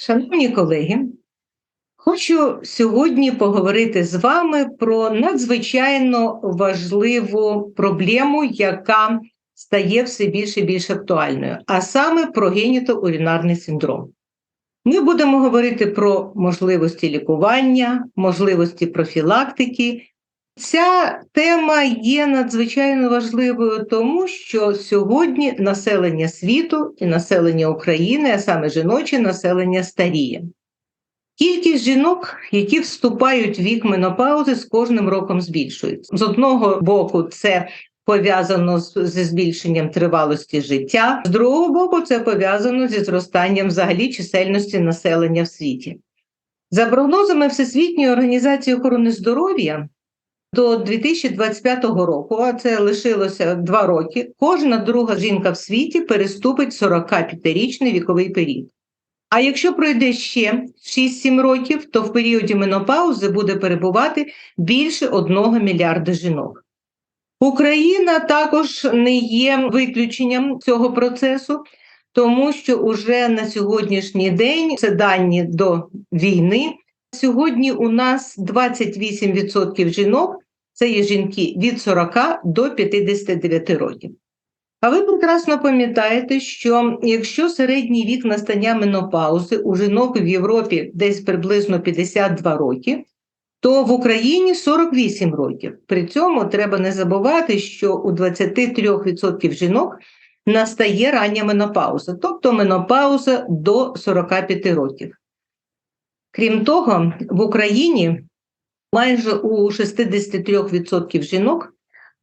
Шановні колеги, хочу сьогодні поговорити з вами про надзвичайно важливу проблему, яка стає все більше і більш актуальною, а саме про генітоурінарний синдром. Ми будемо говорити про можливості лікування, можливості профілактики. Ця тема є надзвичайно важливою, тому що сьогодні населення світу і населення України, а саме жіноче населення старіє. Кількість жінок, які вступають в вік менопаузи, з кожним роком збільшується. З одного боку, це пов'язано зі збільшенням тривалості життя, з другого боку, це пов'язано зі зростанням взагалі чисельності населення в світі. За прогнозами Всесвітньої організації охорони здоров'я. До 2025 року, а це лишилося два роки, кожна друга жінка в світі переступить 45-річний віковий період. А якщо пройде ще 6-7 років, то в періоді менопаузи буде перебувати більше 1 мільярда жінок. Україна також не є виключенням цього процесу, тому що уже на сьогоднішній день це дані до війни. Сьогодні у нас 28% жінок це є жінки від 40 до 59 років. А ви прекрасно пам'ятаєте, що якщо середній вік настання менопаузи у жінок в Європі десь приблизно 52 роки, то в Україні 48 років. При цьому треба не забувати, що у 23% жінок настає рання менопауза, тобто менопауза до 45 років. Крім того, в Україні майже у 63% жінок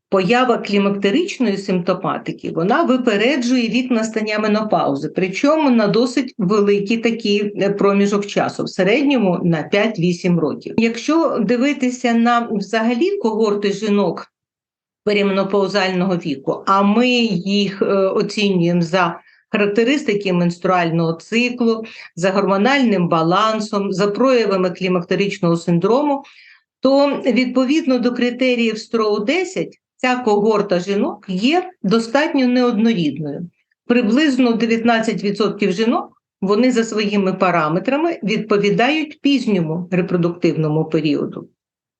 поява клімактеричної симптоматики вона випереджує вік настання менопаузи, причому на досить великий такий е, проміжок часу, в середньому на 5-8 років. Якщо дивитися на взагалі когорти жінок переменопаузального віку, а ми їх е, оцінюємо за характеристики менструального циклу, за гормональним балансом, за проявами клімактеричного синдрому, то відповідно до критеріїв строу 10 ця когорта жінок є достатньо неоднорідною. Приблизно 19% жінок вони за своїми параметрами відповідають пізньому репродуктивному періоду.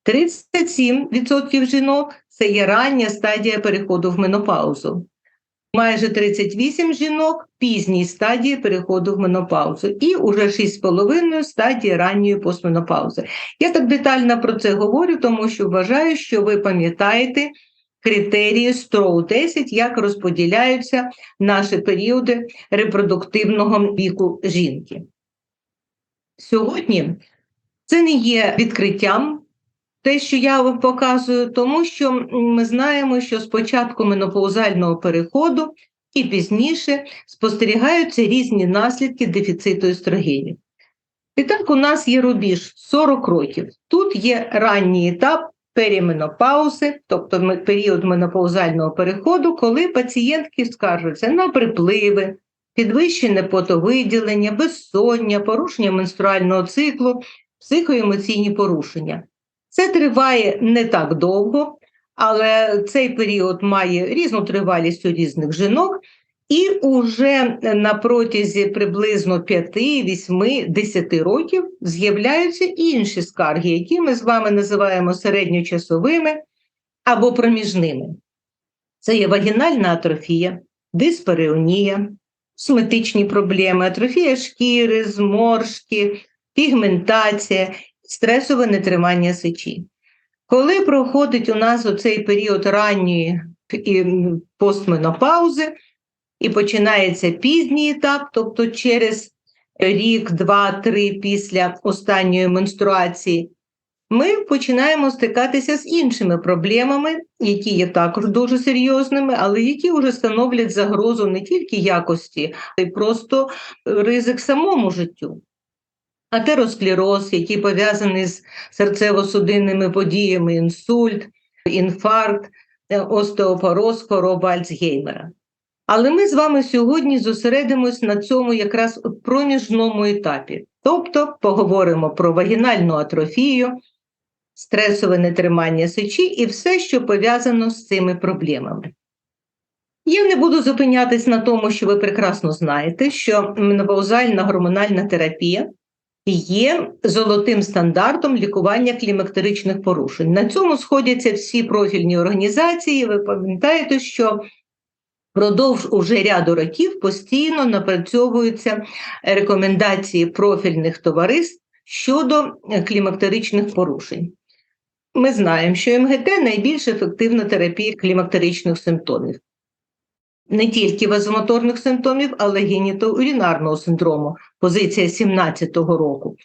37% жінок це є рання стадія переходу в менопаузу майже 38 жінок пізній стадії переходу в менопаузу, і уже 6,5 стадії ранньої постменопаузи. Я так детально про це говорю, тому що вважаю, що ви пам'ятаєте критерії строу 10 як розподіляються наші періоди репродуктивного віку жінки. Сьогодні це не є відкриттям те, що я вам показую, тому що ми знаємо, що з початку менопаузального переходу і пізніше спостерігаються різні наслідки дефіциту естрогенів. І так, у нас є рубіж 40 років. Тут є ранній етап періменопаузи, тобто період менопаузального переходу, коли пацієнтки скаржуються на припливи, підвищене потовиділення, безсоння, порушення менструального циклу, психоемоційні порушення. Це триває не так довго, але цей період має різну тривалість у різних жінок, і уже на протязі приблизно 5, 8, 10 років з'являються інші скарги, які ми з вами називаємо середньочасовими або проміжними. Це є вагінальна атрофія, диспареонія, сметичні проблеми, атрофія шкіри, зморшки, пігментація стресове нетримання сечі. Коли проходить у нас оцей період ранньої і постменопаузи, і починається пізній етап, тобто через рік, два, три після останньої менструації, ми починаємо стикатися з іншими проблемами, які є також дуже серйозними, але які вже становлять загрозу не тільки якості, а й просто ризик самому життю атеросклероз, який пов'язаний з серцево-судинними подіями, інсульт, інфаркт, е, остеопороз, хвороба Альцгеймера. Але ми з вами сьогодні зосередимось на цьому якраз проміжному етапі, тобто поговоримо про вагінальну атрофію, стресове нетримання сечі і все, що пов'язано з цими проблемами. Я не буду зупинятись на тому, що ви прекрасно знаєте, що менопаузальна гормональна терапія є золотим стандартом лікування клімактеричних порушень. На цьому сходяться всі профільні організації. Ви пам'ятаєте, що Продовж уже ряду років постійно напрацьовуються рекомендації профільних товариств щодо клімактеричних порушень. Ми знаємо, що МГТ найбільш ефективна терапія клімактеричних симптомів. Не тільки вазомоторних симптомів, але й генітоурінарного синдрому, позиція 17-го року.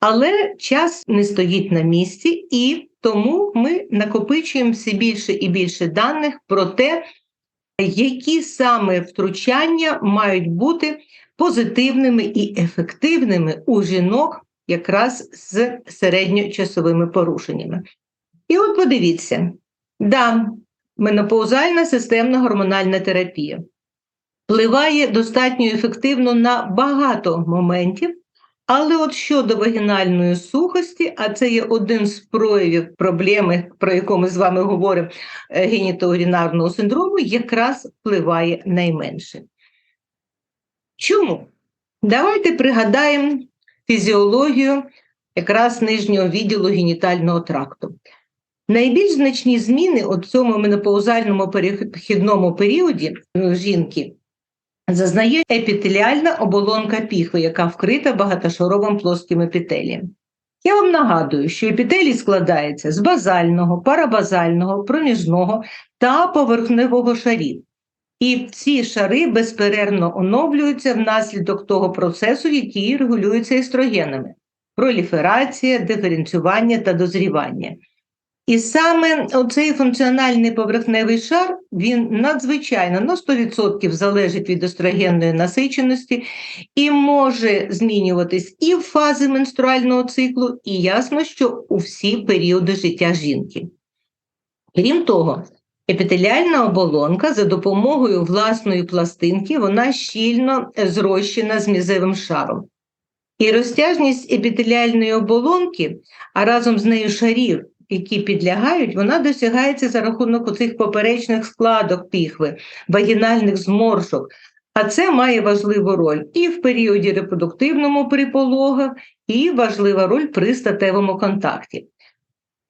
Але час не стоїть на місці, і тому ми накопичуємо все більше і більше даних про те, які саме втручання мають бути позитивними і ефективними у жінок якраз з середньочасовими порушеннями. І от подивіться, да, менопаузальна системна гормональна терапія впливає достатньо ефективно на багато моментів, але от щодо вагінальної сухості, а це є один з проявів проблеми, про яку ми з вами говоримо, е, генітоурінарного синдрому, якраз впливає найменше. Чому? Давайте пригадаємо фізіологію якраз нижнього відділу генітального тракту. Найбільш значні зміни у цьому менопаузальному перехідному періоді жінки зазнає епітеліальна оболонка піхви, яка вкрита багатошаровим плоским епітелієм. Я вам нагадую, що епітелій складається з базального, парабазального, проміжного та поверхневого шарів. І ці шари безперервно оновлюються внаслідок того процесу, який регулюється естрогенами проліферація, диференціювання та дозрівання. І саме оцей функціональний поверхневий шар він надзвичайно на 100% залежить від естрогенної насиченості і може змінюватись і в фази менструального циклу, і ясно, що у всі періоди життя жінки. Крім того, епітеліальна оболонка за допомогою власної пластинки вона щільно зрощена з мізевим шаром. І розтяжність епітеліальної оболонки, а разом з нею шарів які підлягають, вона досягається за рахунок оцих поперечних складок піхви, вагінальних зморшок. А це має важливу роль і в періоді репродуктивному при пологах, і важлива роль при статевому контакті.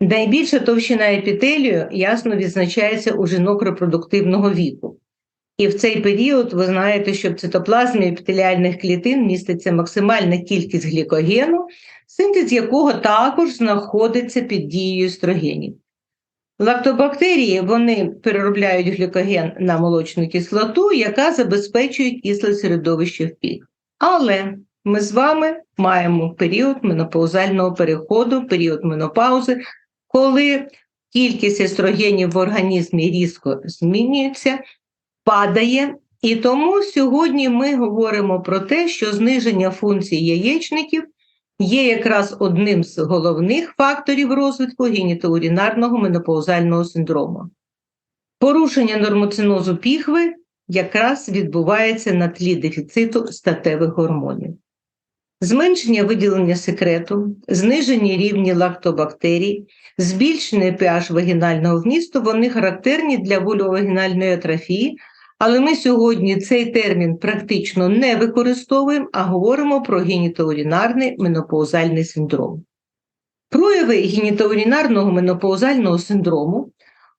Найбільша товщина епітелію ясно відзначається у жінок репродуктивного віку. І в цей період ви знаєте, що в цитоплазмі епітеліальних клітин міститься максимальна кількість глікогену, синтез якого також знаходиться під дією естрогенів. Лактобактерії вони переробляють глікоген на молочну кислоту, яка забезпечує кисле середовище в пік. Але ми з вами маємо період менопаузального переходу, період менопаузи, коли кількість естрогенів в організмі різко змінюється, падає. І тому сьогодні ми говоримо про те, що зниження функцій яєчників є якраз одним з головних факторів розвитку генітоурінарного менопаузального синдрому. Порушення нормоцинозу піхви якраз відбувається на тлі дефіциту статевих гормонів. Зменшення виділення секрету, знижені рівні лактобактерій, збільшений pH вагінального вмісту, вони характерні для вульвовагінальної атрофії, але ми сьогодні цей термін практично не використовуємо, а говоримо про генітоурінарний менопаузальний синдром. Прояви генітоурінарного менопаузального синдрому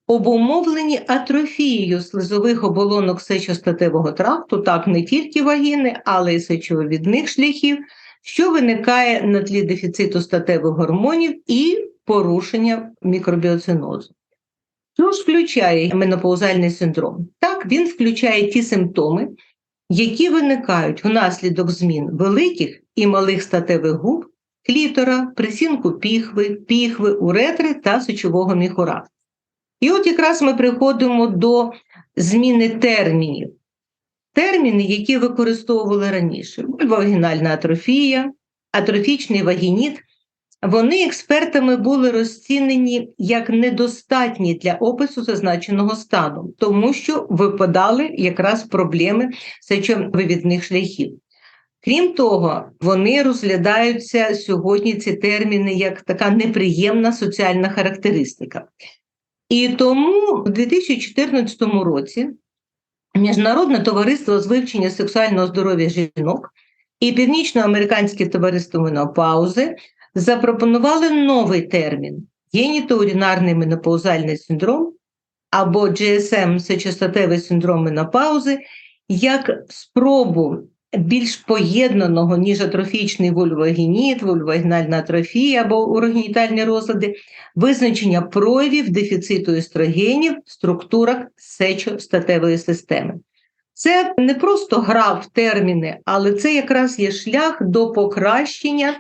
обумовлені атрофією слизових оболонок сечостатевого тракту, так не тільки вагіни, але й сечовивідних шляхів, що виникає на тлі дефіциту статевих гормонів і порушення мікробіоцинозу. Що ж включає менопаузальний синдром? Так, він включає ті симптоми, які виникають внаслідок змін великих і малих статевих губ, клітора, присінку піхви, піхви, уретри та сечового міхура. І от якраз ми приходимо до зміни термінів. Терміни, які використовували раніше: вагінальна атрофія, атрофічний вагініт вони експертами були розцінені як недостатні для опису зазначеного стану, тому що випадали якраз проблеми сечовивідних шляхів. Крім того, вони розглядаються сьогодні ці терміни як така неприємна соціальна характеристика. І тому у 2014 році Міжнародне товариство з вивчення сексуального здоров'я жінок і Північноамериканське товариство менопаузи запропонували новий термін генітоурінарний менопаузальний синдром або GSM сечостатевий синдром менопаузи як спробу більш поєднаного, ніж атрофічний вульвогеніт, вульвогенальна атрофія або урогенітальні розлади, визначення проявів дефіциту естрогенів в структурах сечостатевої системи. Це не просто гра в терміни, але це якраз є шлях до покращення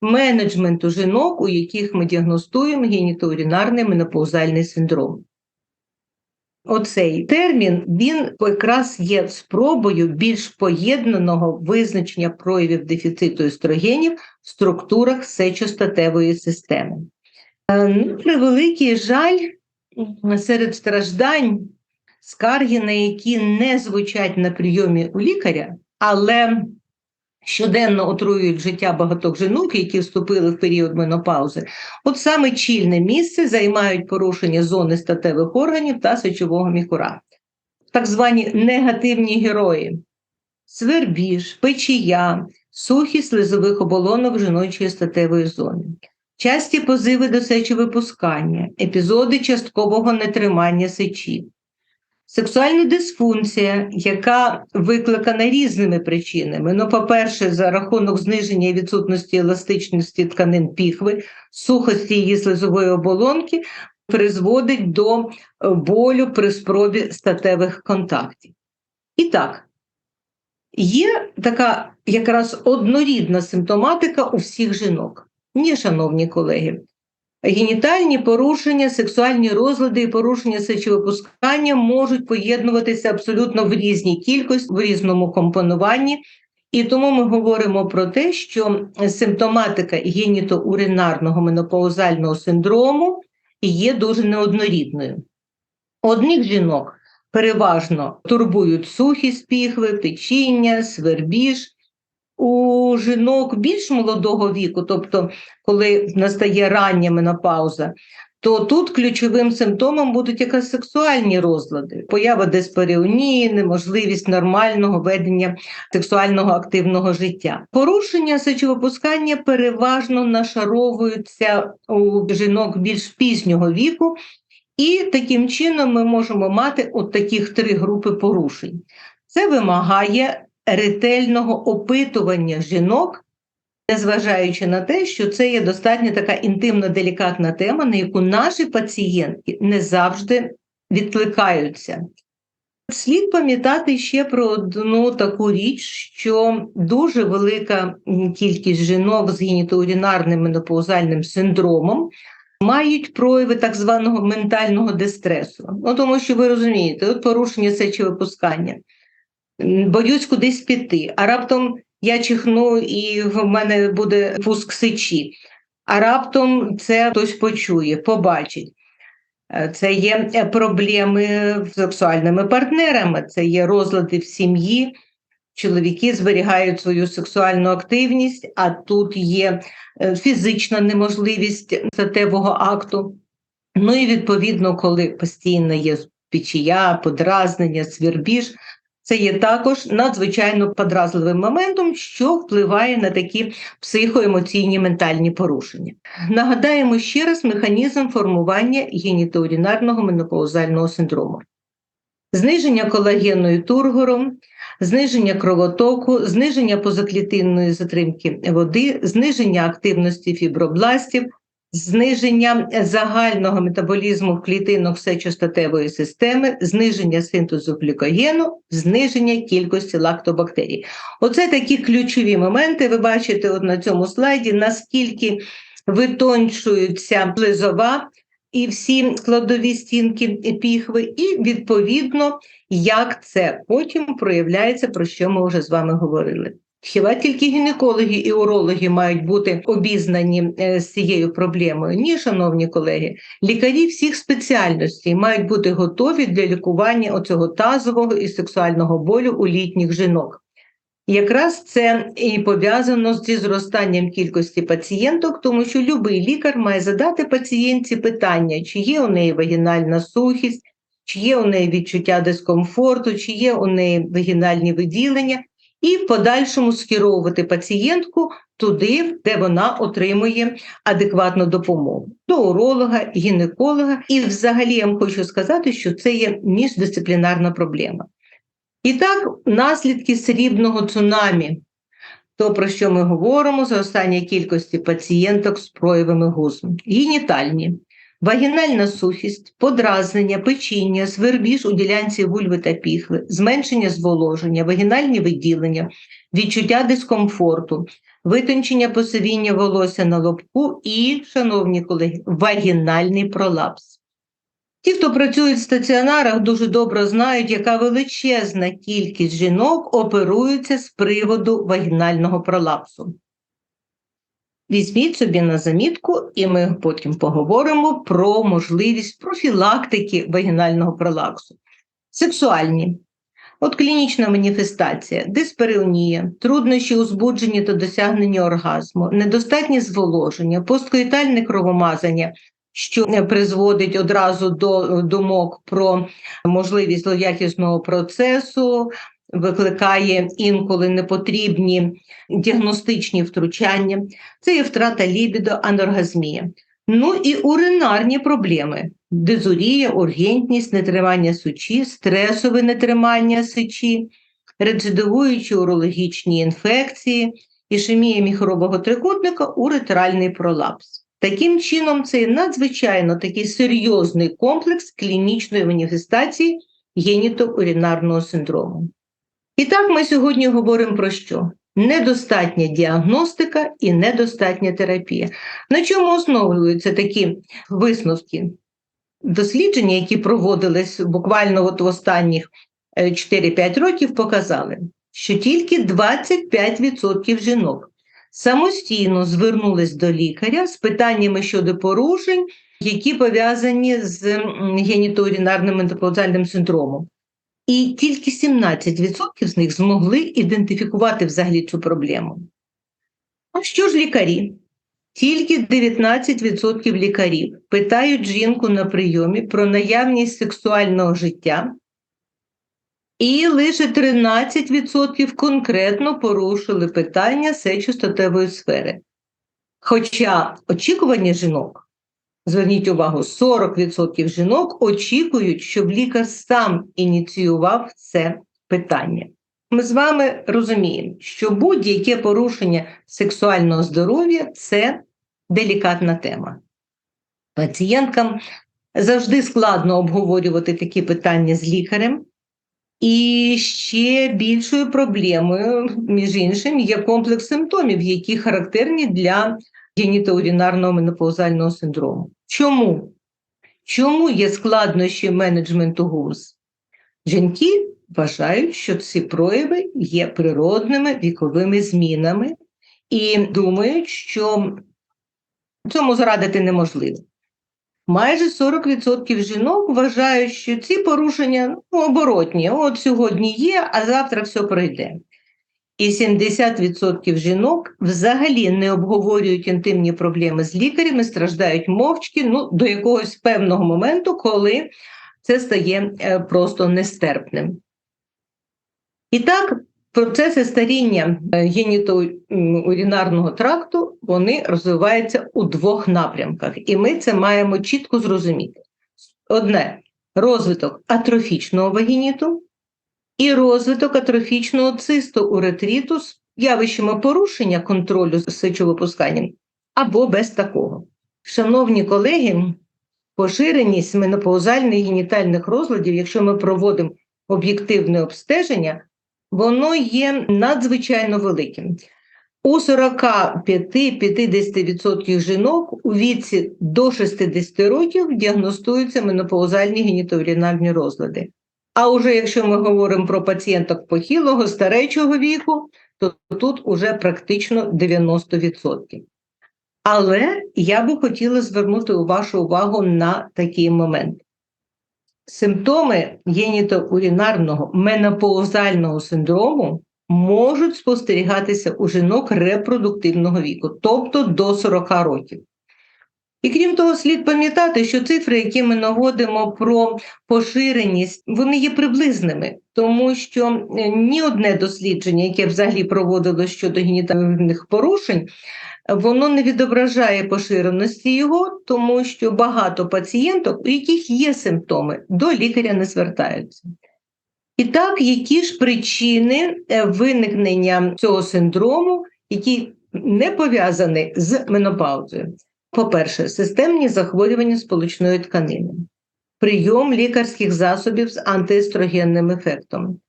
менеджменту жінок, у яких ми діагностуємо генітоурінарний менопаузальний синдром. Оцей термін він якраз є спробою більш поєднаного визначення проявів дефіциту естрогенів в структурах сечостатевої системи. Е, на превеликий жаль, серед страждань, скарги, на які не звучать на прийомі у лікаря, але щоденно отруюють життя багатьох жінок, які вступили в період менопаузи, от саме чільне місце займають порушення зони статевих органів та сечового міхура. Так звані негативні герої: свербіж, печія, сухість слизових оболонок жіночої статевої зони. Часті позиви до сечовипускання, епізоди часткового нетримання сечі, Сексуальна дисфункція, яка викликана різними причинами. Ну, по-перше, за рахунок зниження і відсутності еластичності тканин піхви, сухості її слизової оболонки, призводить до е, болю при спробі статевих контактів. І так, є така якраз однорідна симптоматика у всіх жінок. Ні, шановні колеги, Генітальні порушення, сексуальні розлади і порушення сечовипускання можуть поєднуватися абсолютно в різній кількості, в різному компонуванні. І тому ми говоримо про те, що симптоматика генітоуринарного менопаузального синдрому є дуже неоднорідною. Одних жінок переважно турбують сухість піхви, печіння, свербіж, у жінок більш молодого віку, тобто коли настає рання менопауза, то тут ключовим симптомом будуть якась сексуальні розлади, поява диспаріонії, неможливість нормального ведення сексуального активного життя. Порушення сечовипускання переважно нашаровуються у жінок більш пізнього віку. І таким чином ми можемо мати от таких три групи порушень. Це вимагає ретельного опитування жінок, незважаючи на те, що це є достатньо така інтимно делікатна тема, на яку наші пацієнтки не завжди відкликаються. Слід пам'ятати ще про одну таку річ, що дуже велика кількість жінок з генітоурінарним менопаузальним синдромом мають прояви так званого ментального дистресу. Ну, Тому що ви розумієте, от порушення сечовипускання боюсь кудись піти, а раптом я чихну і в мене буде пуск сечі, а раптом це хтось почує, побачить. Е, це є е, проблеми з сексуальними партнерами, це є розлади в сім'ї. Чоловіки зберігають свою сексуальну активність, а тут є е, фізична неможливість статевого акту. Ну і відповідно, коли постійно є печія, подразнення, свірбіж, це є також надзвичайно подразливим моментом, що впливає на такі психоемоційні ментальні порушення. Нагадаємо ще раз механізм формування генітоурінарного менопаузального синдрому. Зниження колагену і тургору, зниження кровотоку, зниження позаклітинної затримки води, зниження активності фібробластів, зниження загального метаболізму в клітинах сечостатевої системи, зниження синтезу глікогену, зниження кількості лактобактерій. Оце такі ключові моменти. Ви бачите от на цьому слайді, наскільки витончуються плизова і всі складові стінки піхви, і відповідно, як це потім проявляється, про що ми вже з вами говорили. Хіба тільки гінекологи і урологи мають бути обізнані е, з цією проблемою? Ні, шановні колеги, лікарі всіх спеціальностей мають бути готові для лікування оцього тазового і сексуального болю у літніх жінок. Якраз це і пов'язано зі зростанням кількості пацієнток, тому що будь-який лікар має задати пацієнтці питання, чи є у неї вагінальна сухість, чи є у неї відчуття дискомфорту, чи є у неї вагінальні виділення, і в подальшому скеровувати пацієнтку туди, де вона отримує адекватну допомогу до уролога, гінеколога. І, взагалі, я вам хочу сказати, що це є міждисциплінарна проблема. І так, наслідки срібного цунамі, то про що ми говоримо зростання кількості пацієнток з проявами гузу, генітальні, вагінальна сухість, подразнення, печіння, свербіж у ділянці вульви та піхви, зменшення зволоження, вагінальні виділення, відчуття дискомфорту, витончення посивіння волосся на лобку і, шановні колеги, вагінальний пролапс. Ті, хто працюють в стаціонарах, дуже добре знають, яка величезна кількість жінок оперуються з приводу вагінального пролапсу. Візьміть собі на замітку, і ми потім поговоримо про можливість профілактики вагінального пролапсу. Сексуальні. От клінічна маніфестація, диспереонія, труднощі у та досягненні оргазму, недостатнє зволоження, посткоїтальне кровомазання, що призводить одразу до думок про можливість злоякісного процесу, викликає інколи непотрібні діагностичні втручання, це є втрата лібідо, аноргазмія. Ну і уринарні проблеми: дезурія, ургентність, нетримання сечі, стресове нетримання сечі, рецидивуючі урологічні інфекції, ішемія міхоробого трикутника, уретральний пролапс. Таким чином, це надзвичайно такий серйозний комплекс клінічної маніфестації геніто-урінарного синдрому. І так ми сьогодні говоримо про що? Недостатня діагностика і недостатня терапія. На чому основуються такі висновки? Дослідження, які проводились буквально от в останніх 4-5 років, показали, що тільки 25% жінок самостійно звернулись до лікаря з питаннями щодо порушень, які пов'язані з геніторінарним ментопаузальним синдромом. І тільки 17% з них змогли ідентифікувати взагалі цю проблему. А що ж лікарі? Тільки 19% лікарів питають жінку на прийомі про наявність сексуального життя, і лише 13% конкретно порушили питання сечостатевої сфери. Хоча очікування жінок Зверніть увагу, 40% жінок очікують, щоб лікар сам ініціював це питання. Ми з вами розуміємо, що будь-яке порушення сексуального здоров'я це делікатна тема. Пацієнткам завжди складно обговорювати такі питання з лікарем, і ще більшою проблемою, між іншим, є комплекс симптомів, які характерні для генітоурінарного менопаузального синдрому. Чому? Чому є складнощі менеджменту ГУЗ? Жінки вважають, що ці прояви є природними віковими змінами і думають, що цьому зрадити неможливо. Майже 40% жінок вважають, що ці порушення ну, оборотні. От сьогодні є, а завтра все пройде. І 70% жінок взагалі не обговорюють інтимні проблеми з лікарями, страждають мовчки ну, до якогось певного моменту, коли це стає е, просто нестерпним. І так, процеси старіння е, генітоурінарного тракту вони розвиваються у двох напрямках, і ми це маємо чітко зрозуміти. Одне розвиток атрофічного вагініту і розвиток атрофічного цисту уретриту з явищами порушення контролю з сечовипусканням або без такого. Шановні колеги, поширеність менопаузальних генітальних розладів, якщо ми проводимо об'єктивне обстеження, воно є надзвичайно великим. У 45-50% жінок у віці до 60 років діагностуються менопаузальні генітоурінальні розлади. А уже якщо ми говоримо про пацієнток похилого, старечого віку, то тут уже практично 90%. Але я би хотіла звернути вашу увагу на такий момент. Симптоми генітоурінарного менопаузального синдрому можуть спостерігатися у жінок репродуктивного віку, тобто до 40 років. І крім того, слід пам'ятати, що цифри, які ми наводимо про поширеність, вони є приблизними, тому що е, ні одне дослідження, яке взагалі проводилось щодо генітальних порушень, воно не відображає поширеності його, тому що багато пацієнток, у яких є симптоми, до лікаря не звертаються. І так, які ж причини е, виникнення цього синдрому, які не пов'язані з менопаузою? По-перше, системні захворювання сполучної тканини, прийом лікарських засобів з антиестрогенним ефектом,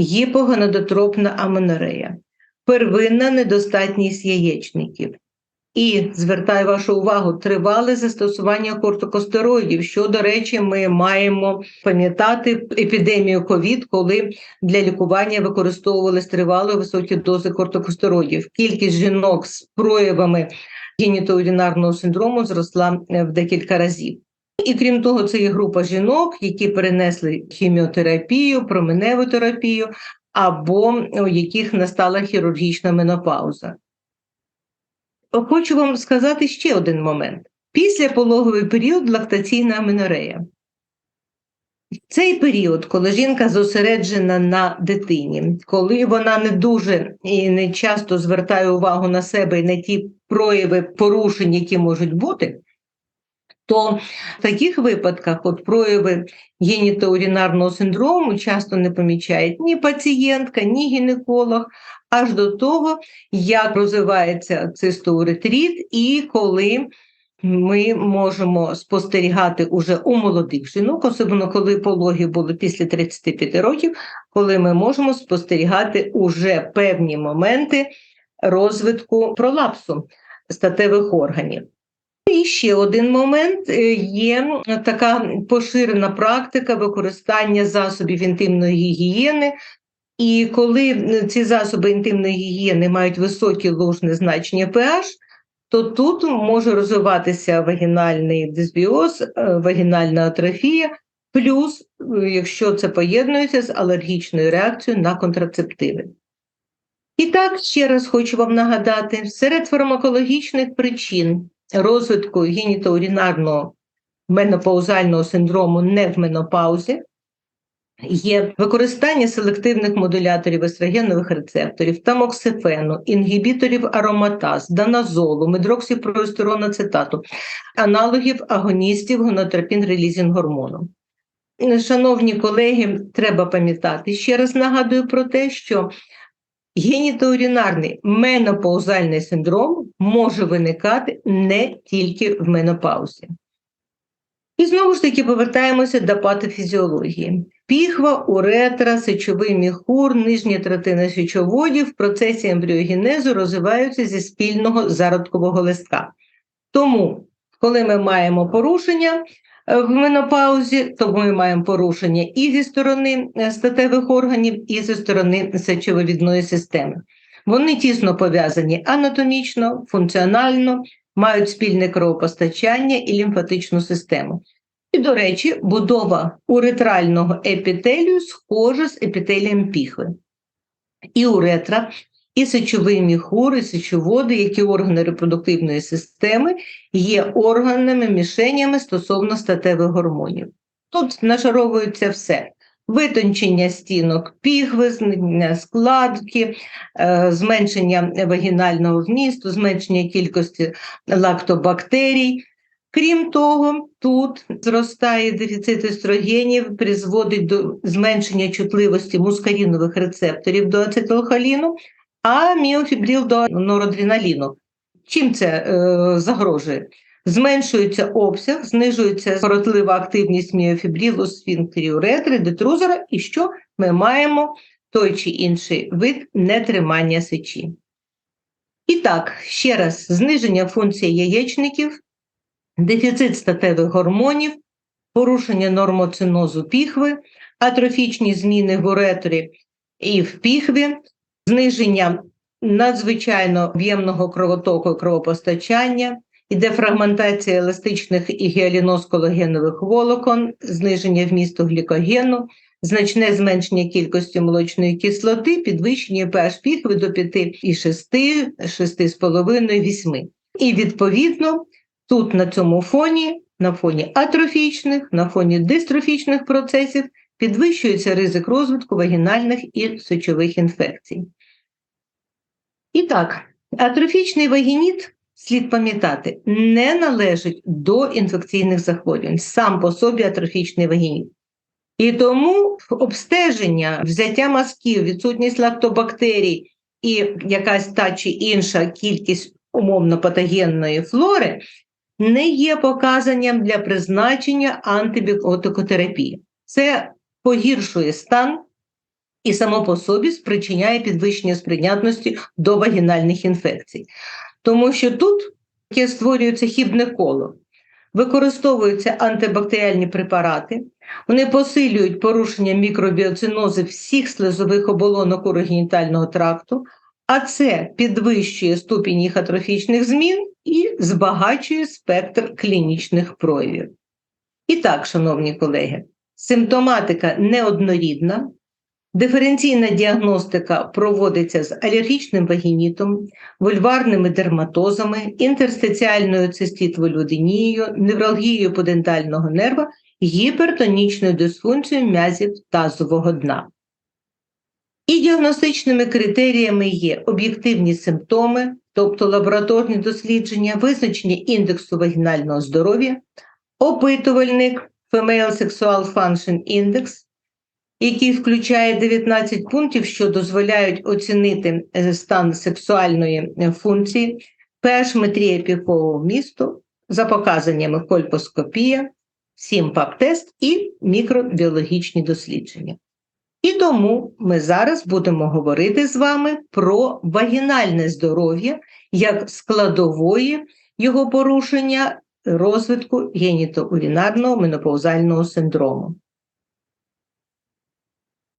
гіпоганодотропна аменорея, первинна недостатність яєчників. І звертаю вашу увагу, тривале застосування кортикостероїдів, що, до речі, ми маємо пам'ятати епідемію ковід, коли для лікування використовувались тривало високі дози кортикостероїдів. Кількість жінок з проявами генітоурінарного синдрому зросла е, в декілька разів. І крім того, це є група жінок, які перенесли хіміотерапію, променеву терапію, або у яких настала хірургічна менопауза. Хочу вам сказати ще один момент: після пологовий період лактаційна аменорея. Цей період, коли жінка зосереджена на дитині, коли вона не дуже і не часто звертає увагу на себе і на ті прояви порушень, які можуть бути, то в таких випадках от прояви генітоурінарного синдрому часто не помічають ні пацієнтка, ні гінеколог, аж до того, як розвивається цистоуретрит і коли ми можемо спостерігати уже у молодих жінок, особливо коли пологи були після 35 років, коли ми можемо спостерігати уже певні моменти розвитку пролапсу статевих органів. І ще один момент е, є така поширена практика використання засобів інтимної гігієни. І коли ці засоби інтимної гігієни мають високе ложне значення pH, то тут може розвиватися вагінальний дисбіоз, е, вагінальна атрофія, плюс, е, якщо це поєднується з алергічною реакцією на контрацептиви. І так, ще раз хочу вам нагадати: серед фармакологічних причин розвитку генітоурінарного менопаузального синдрому не в менопаузі є використання селективних модуляторів естрогенових рецепторів, тамоксифену, інгібіторів ароматаз, даназолу, медроксіпростероноцетату, аналогів агоністів гонотропін-релізінг гормону. Шановні колеги, треба пам'ятати, ще раз нагадую про те, що генітоурінарний менопаузальний синдром може виникати не тільки в менопаузі. І знову ж таки повертаємося до патофізіології. Піхва, уретра, сечовий міхур, нижня третина сечоводів в процесі ембріогенезу розвиваються зі спільного зародкового листка. Тому, коли ми маємо порушення е, в менопаузі, то ми маємо порушення і зі сторони е, статевих органів, і зі сторони сечовивідної системи. Вони тісно пов'язані анатомічно, функціонально, мають спільне кровопостачання і лімфатичну систему. І, до речі, будова уретрального епітелію схожа з епітелієм піхви. І уретра, і сечовий міхур, і сечоводи, які органи репродуктивної системи, є органами мішенями стосовно статевих гормонів. Тут нашаровується все. Витончення стінок піхви, зниження складки, е, зменшення вагінального вмісту, зменшення кількості лактобактерій, Крім того, тут зростає дефіцит естрогенів, призводить до зменшення чутливості мускарінових рецепторів до ацетилхоліну, а міофібрил до норадреналіну. Чим це е, загрожує? Зменшується обсяг, знижується скоротлива активність міофібрилу, сфінктерів ретри, детрузора, і що ми маємо той чи інший вид нетримання сечі. І так, ще раз, зниження функції яєчників дефіцит статевих гормонів, порушення нормоцинозу піхви, атрофічні зміни в уретрі і в піхві, зниження надзвичайно об'ємного кровотоку кровопостачання, іде фрагментація еластичних і гіаліноз-колагенових волокон, зниження вмісту глікогену, значне зменшення кількості молочної кислоти, підвищення pH піхви до 5,6, 6,5, 8. І відповідно тут на цьому фоні, на фоні атрофічних, на фоні дистрофічних процесів підвищується ризик розвитку вагінальних і сечових інфекцій. І так, атрофічний вагініт, слід пам'ятати, не належить до інфекційних захворювань, сам по собі атрофічний вагініт. І тому обстеження, взяття мазків, відсутність лактобактерій і якась та чи інша кількість умовно патогенної флори не є показанням для призначення антибіотикотерапії. Це погіршує стан і само по собі спричиняє підвищення сприйнятності до вагінальних інфекцій. Тому що тут таке створюється хібне коло, використовуються антибактеріальні препарати, вони посилюють порушення мікробіоцинози всіх слизових оболонок урогенітального тракту, а це підвищує ступінь їх атрофічних змін і збагачує спектр клінічних проявів. І так, шановні колеги, симптоматика неоднорідна, диференційна діагностика проводиться з алергічним вагінітом, вульварними дерматозами, інтерстиціальною цистітволюдинією, невралгією подентального нерва, гіпертонічною дисфункцією м'язів тазового дна. І діагностичними критеріями є об'єктивні симптоми, тобто лабораторні дослідження, визначення індексу вагінального здоров'я, опитувальник Female Sexual Function Index, який включає 19 пунктів, що дозволяють оцінити е, стан сексуальної е, функції, першметрія піхового місту за показаннями кольпоскопія, сімпап-тест і мікробіологічні дослідження. І тому ми зараз будемо говорити з вами про вагінальне здоров'я як складової його порушення розвитку генітоурінарного менопаузального синдрому.